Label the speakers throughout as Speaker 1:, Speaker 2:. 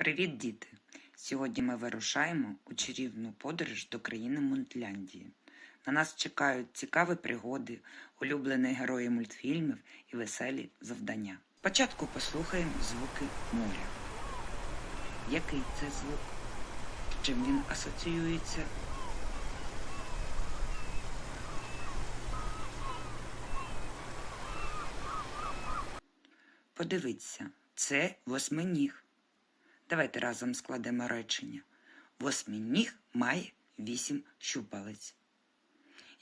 Speaker 1: Привіт, діти! Сьогодні ми вирушаємо у чарівну подорож до країни Мунтляндії. На нас чекають цікаві пригоди, улюблені герої мультфільмів і веселі завдання. Спочатку послухаємо звуки моря. Який це звук? З чим він асоціюється? Подивіться, це восьминіг. Давайте разом складемо речення. Восьминіг має вісім щупалець.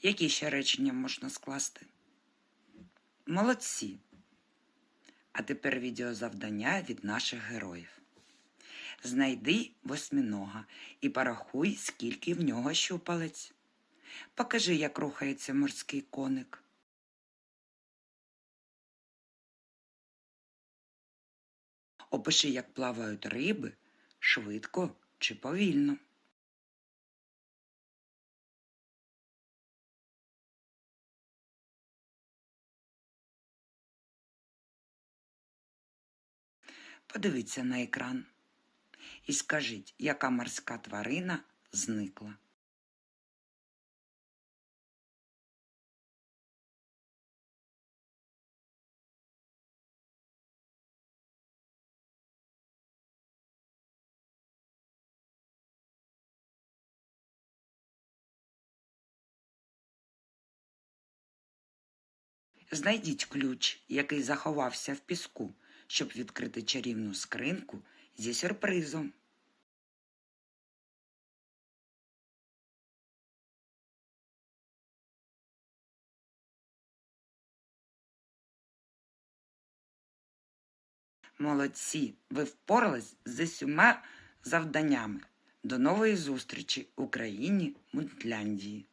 Speaker 1: Які ще речення можна скласти? Молодці. А тепер відеозавдання від наших героїв. Знайди восьминога і порахуй, скільки в нього щупалець. Покажи, як рухається морський коник. Опиши, як плавають риби швидко чи повільно. Подивіться на екран і скажіть, яка морська тварина зникла. Знайдіть ключ, який заховався в піску, щоб відкрити чарівну скринку зі сюрпризом. Молодці, ви впорались з усіма завданнями. До нової зустрічі у країні Мунтляндії.